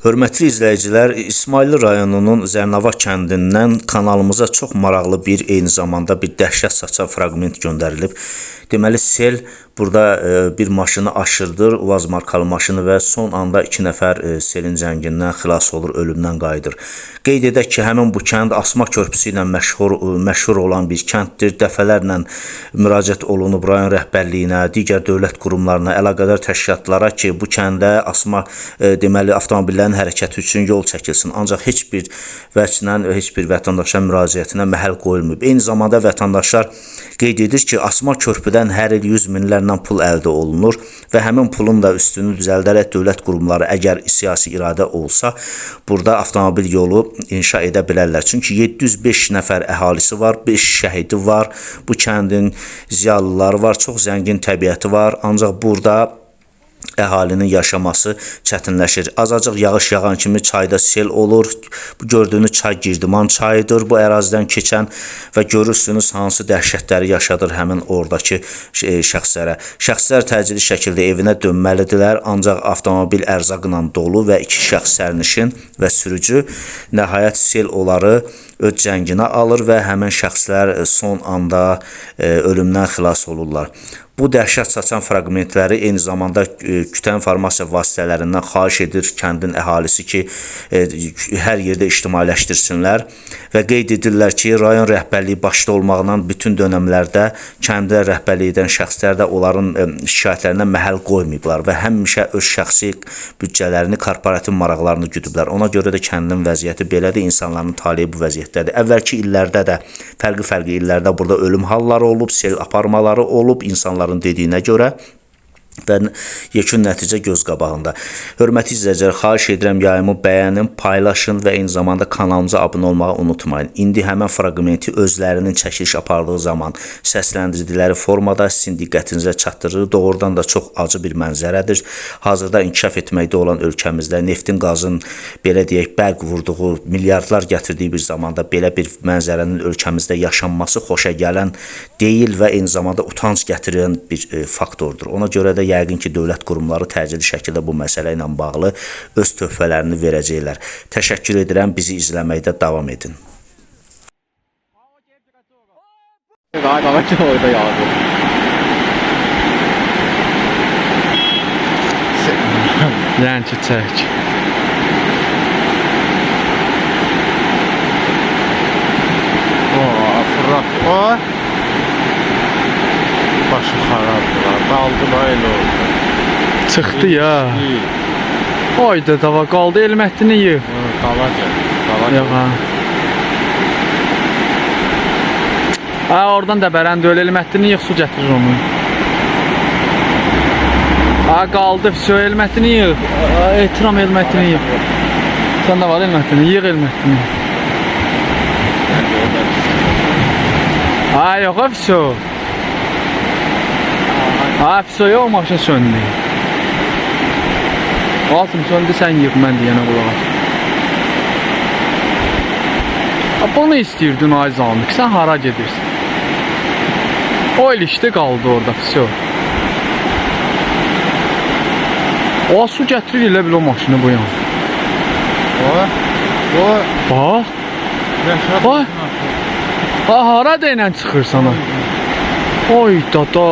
Hörmətli izləyicilər, İsmayıllı rayonunun Zərnava kəndindən kanalımıza çox maraqlı bir, eyni zamanda bir dəhşət saçan fraqment göndərilib. Deməli sel burada e, bir maşını aşırdır, Uaz markalı maşını və son anda 2 nəfər e, selin cəngindən xilas olur, ölümdən qayıdır. Qeyd edək ki, həmin bu kənd Asma körpüsü ilə məşhur e, məşhur olan bir kənddir. Dəfələrlə müraciət olunub rayon rəhbərliyinə, digər dövlət qurumlarına, əlaqədar təşkilatlara ki, bu kəndə Asma deməli avtomobillərin hərəkəti üçün yol çəkilsin. Ancaq heç bir vəçlə, heç bir vətəndaşa müraciətinə məhəl qoyulmayıb. Eyni zamanda vətəndaşlar qeyd edir ki, Asma körpüdən hər il 100 minlərlə pul əldə olunur və həmin pulun da üstünü düzəldərək dövlət qurumları əgər siyasi iradə olsa, burada avtomobil yolu inşa edə bilərlər. Çünki 705 nəfər əhalisi var, 5 şəhidi var, bu kəndin ziyalıları var, çox zəngin təbiəti var. Ancaq burada əhalinin yaşaması çətinləşir. Azacıq yağış yağan kimi çayda sel olur. Bu gördüyünüz çay Girdiman çayıdır. Bu ərazidən keçən və görürsünüz hansı dəhşətləri yaşadır həmin oradakı e, şəxslərə. Şəxslər təcili şəkildə evinə dönməlidirlər, ancaq avtomobil ərzaqla dolu və iki şəxs sərnişin və sürücü nəhayət sel onları öz cənginə alır və həmin şəxslər son anda e, ölümdən xilas olurlar. Bu dəhşət saçan fraqmentləri eyni zamanda e, kütlə informasiya vasitələrindən xahiş edir kəndin əhalisi ki, e, hər yerdə ictimailəşdirsinlər və qeyd edirlər ki, rayon rəhbərliyi başda olmaqla bütün dövrlərdə kəndə rəhbərlik edən şəxslər də onların e, şikayətlərinə məhəl qoymayıblar və həmişə öz şəxsi büdcələrini, korporativ maraqlarını güdüblər. Ona görə də kəndin vəziyyəti belədir, insanların taleyi bu vəziyyətdədir. Əvvəlki illərdə də fərqli-fərqli illərdə burada ölüm halları olub, sel aparmaları olub, Harun dediğine göre və yekun nəticə göz qabağında. Hörmətli izləyicilər, xahiş edirəm yayımı bəyənin, paylaşın və eyni zamanda kanalımıza abunə olmağı unutmayın. İndi həmin fraqmenti özlərinin çəkiliş apardığı zaman səsləndirdikləri formada sizin diqqətinizə çatdırır. Doğrudan da çox acı bir mənzərədir. Hazırda inkişaf etməkdə olan ölkəmizdə neftin, qazın belə deyək, bərq vurduğu, milyardlar gətirdiyi bir zamanda belə bir mənzərənin ölkəmizdə yaşanması xoşa gələn deyil və eyni zamanda utanc gətirən bir e, faktordur. Ona görə də yəqin ki, dövlət qurumları təcili şəkildə bu məsələ ilə bağlı öz töhfələrini verəcəklər. Təşəkkür edirəm, bizi izləməkdə davam edin. Daha kalak orada yağdı. Ki, çək. Çıxdı ya. İyi. Oyda dava qaldı elmətini yığ. O, Dala gəl. Dala Yox ha. Oradan da bərəndə öyle elmətini yığ, su gətirir onu. Ha, qaldı, su elmətini yığ. Ha, Etiram elmətini yığ. Sən də var elmətini, yığ elmətini. Ha, yox, fiso. Ha, fiso yox, maşın söndü. Alsın söndü, sən yığ, mən deyənə qulaq as. Bunu istiyirdin ay Zamik, sən hara gedirsən? O ilişdi qaldı orada, fiso. O su gətirir elə bil o maşını bu yan. O. O. Bax, Rəşad. Ay. ha hara deyən çıxırsan ha? Oy dada.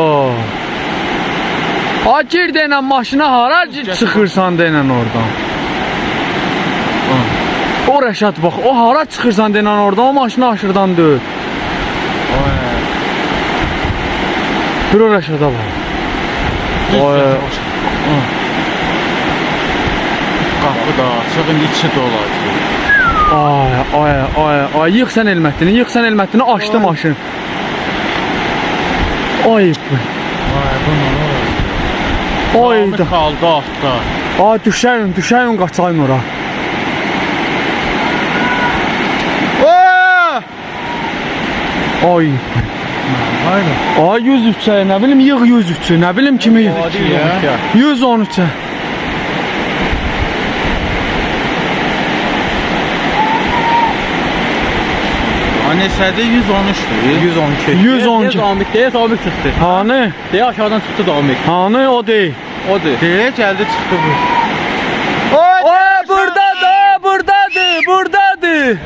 Ha gir deyən maşına hara çıxırsan deyən oradan? O Rəşad bax, o hara çıxırsan deyən oradan, o maşını aşırdan. O. Bir o Rəşada bax. Oy. Qapı da açıq, indi içi dolacaq. Ay, ay, ay, ay, yığ sən elmətini, yığ sən elmətini, açdı maşın. Ay, bu. Ay, bu nə olur? Ay Namı da. qaldı altda. Ay, düşəyin, düşəyin qaçayım ora. Ay, Hayır. ay 103-ə, nə bilim yığ 103-ü, nə bilim kimi yığ. Hadi ya. 113-ə. Anesədə 113-dür. 112. 112. Zamik deyə Zamik çıxdı. Hanı? Deyə aşağıdan çıxdı Zamik. Hanı o deyil. Odu. Değil geldi çıktı bu. Odu. O buradadı, buradadı, buradadı.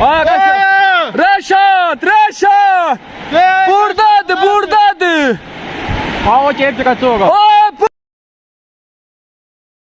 Aa, Reşat, Reşat, Reşat. Buradadı, buradadı. Aa, o cep çıkartıyor.